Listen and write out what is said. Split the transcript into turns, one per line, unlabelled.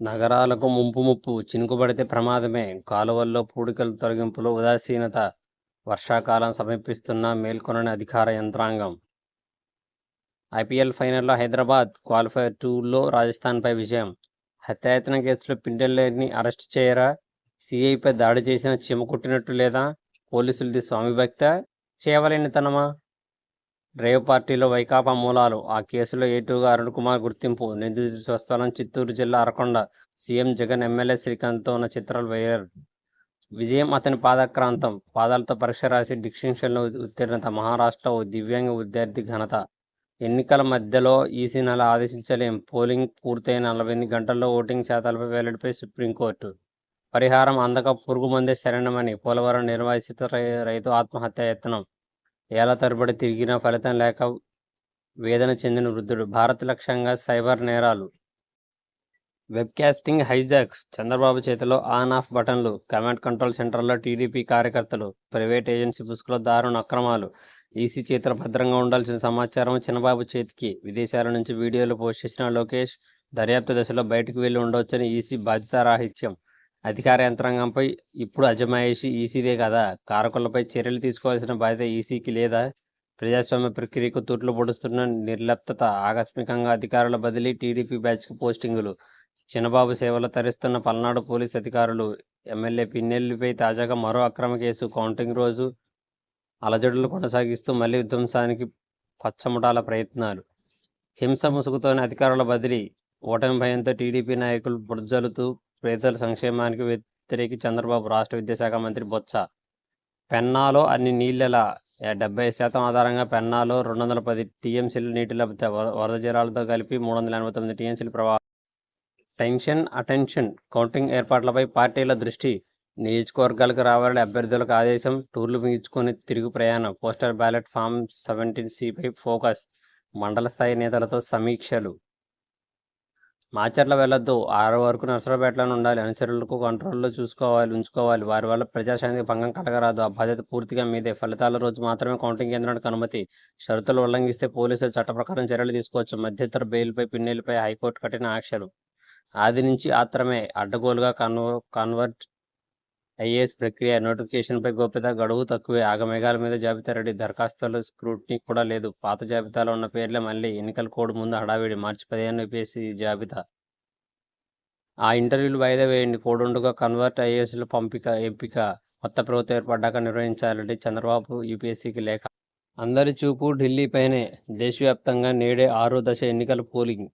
నగరాలకు ముంపు ముప్పు చినుకుబడితే ప్రమాదమే. కాలువల్లో పూడికల తొలగింపులో ఉదాసీనత. వర్షాకాలం సమీపిస్తున్న మేల్కొనని అధికార యంత్రాంగం. ఐపీఎల్ ఫైనల్లో హైదరాబాద్ క్వాలిఫైర్ టూలో రాజస్థాన్పై విజయం. హత్యాయత్నం కేసులో పిండెల్లేని అరెస్ట్ చేయరా? సీఐపై దాడి చేసిన చిమ కుట్టినట్టు లేదా? పోలీసులది స్వామి భక్త? చేయవలేనితనమా రేవ్ పార్టీలో వైకాపా మూలాలు. ఆ కేసులో ఏటూ అరుణ్ కుమార్ గుర్తింపు. నిందితుడి స్వస్థలం చిత్తూరు జిల్లా అరకొండ. సీఎం జగన్ ఎమ్మెల్యే శ్రీకాంత్తో ఉన్న చిత్రాలు వైరల్. విజయం అతని పాదక్రాంతం. పాదాలతో పరీక్ష రాసి డిక్షన్షన్లో ఉత్తీర్ణత. మహారాష్ట్ర ఓ దివ్యాంగ విద్యార్థి ఘనత. ఎన్నికల మధ్యలో ఈసీ నెల ఆదేశించలేం. పోలింగ్ పూర్తయిన నలభై ఎనిమిది గంటల్లో ఓటింగ్ శాతాలపై వెల్లడిపై సుప్రీంకోర్టు. పరిహారం అందక పురుగు మందే శరణమని పోలవరం నిర్వాసిత రై- రైతు ఆత్మహత్య యత్నం. ఏళ్ళ తరబడి తిరిగినా ఫలితం లేక వేదన చెందిన వృద్ధుడు. భారత్ లక్ష్యంగా సైబర్ నేరాలు. Webcasting hijack. చంద్రబాబు చేతిలో ఆన్ ఆఫ్ బటన్లు. కమాండ్ కంట్రోల్ సెంటర్లో టీడీపీ కార్యకర్తలు. ప్రైవేట్ ఏజెన్సీ పుసుకులో దారుణ అక్రమాలు. ఈసీ చేతిలో భద్రంగా ఉండాల్సిన సమాచారం చిన్నబాబు చేతికి. విదేశాల నుంచి వీడియోలు పోస్ట్ చేసిన లోకేష్ దర్యాప్తు దశలో బయటకు వెళ్ళి ఉండవచ్చని ఈసీ బాధ్యతారాహిత్యం. అధికార యంత్రాంగంపై ఇప్పుడు అజమాయిషి ఈసీదే కదా. కారకులపై చర్యలు తీసుకోవాల్సిన బాధ్యత ఈసీకి లేదా ప్రజాస్వామ్య ప్రక్రియకు తూట్లు పొడుస్తున్న నిర్లిప్తత ఆకస్మికంగా అధికారుల బదిలీ టీడీపీ బ్యాచ్కి పోస్టింగులు చిన్నబాబు సేవలు తరిస్తున్న పల్నాడు పోలీస్ అధికారులు ఎమ్మెల్యే పిన్నెల్లిపై తాజాగా మరో అక్రమ కేసు కౌంటింగ్ రోజు అలజడులు కొనసాగిస్తూ మళ్ళీ విధ్వంసానికి పచ్చముటాల ప్రయత్నాలు. హింస ముసుగుతోనే అధికారుల బదిలీ ఓటమి భయంతో టీడీపీ నాయకులు బుర్జలుతూ పేదల సంక్షేమానికి వ్యతిరేకి చంద్రబాబు రాష్ట్ర విద్యాశాఖ మంత్రి బొత్స. పెన్నాలో అన్ని నీళ్ళల డెబ్బై శాతం ఆధారంగా పెన్నాలో రెండు వందల పది టీఎంసీల నీటి లభ్యత వ- వరద జలాలతో కలిపి మూడు వందల ఎనభై తొమ్మిది టీఎంసీల ప్రవాహం టెన్షన్ అటెన్షన్ కౌంటింగ్ ఏర్పాట్లపై పార్టీల దృష్టి నియోజకవర్గాలకు రావాలని అభ్యర్థులకు ఆదేశం టూర్లు ముగించుకొని తిరుగు ప్రయాణం పోస్టల్ బ్యాలెట్ ఫామ్ సెవెంటీన్ సిపై ఫోకస్ మండల స్థాయి నేతలతో సమీక్షలు. మాచర్ల వెళ్ళొద్దు. ఆరు వరకు నర్సరావుపేటలోనే ఉండాలి. అనుచరులకు కంట్రోల్లో చూసుకోవాలి ఉంచుకోవాలి. వారి వల్ల ప్రజాశాంతికి భంగం కలగరాదు. ఆ బాధ్యత పూర్తిగా మీదే. ఫలితాల రోజు మాత్రమే కౌంటింగ్ కేంద్రానికి అనుమతి. షరతులు ఉల్లంఘిస్తే పోలీసులు చట్ట ప్రకారం చర్యలు తీసుకోవచ్చు. మధ్యంతర బెయిల్పై పిన్నెలపై హైకోర్టు కఠిన ఆంక్షలు ఆది నుంచి ఆత్రమే. అడ్డగోలుగా కన్వ కన్వర్ట్ ఐఏఎస్ ప్రక్రియ నోటిఫికేషన్పై గోప్యత గడువు తక్కువే. ఆగమేఘాల మీద జాబితా రెడీ. దరఖాస్తుల స్క్రూటినీ కూడా లేదు. పాత జాబితాలో ఉన్న పేర్లే మళ్ళీ ఎన్నికల కోడ్ ముందు హడావిడి. మార్చి పదిహేను యూపీఎస్సీ జాబితా. ఆ ఇంటర్వ్యూలు వాయిదా వేయండి. కోడుండుగా కన్వర్ట్ ఐఏఎస్లు పంపిక ఎంపిక. కొత్త ప్రభుత్వం ఏర్పడ్డాక నిర్వహించాలంటే చంద్రబాబు యూపీఎస్సీకి లేఖ. అందరి చూపు ఢిల్లీపైనే దేశవ్యాప్తంగా నేడే ఆరో దశ ఎన్నికల పోలింగ్.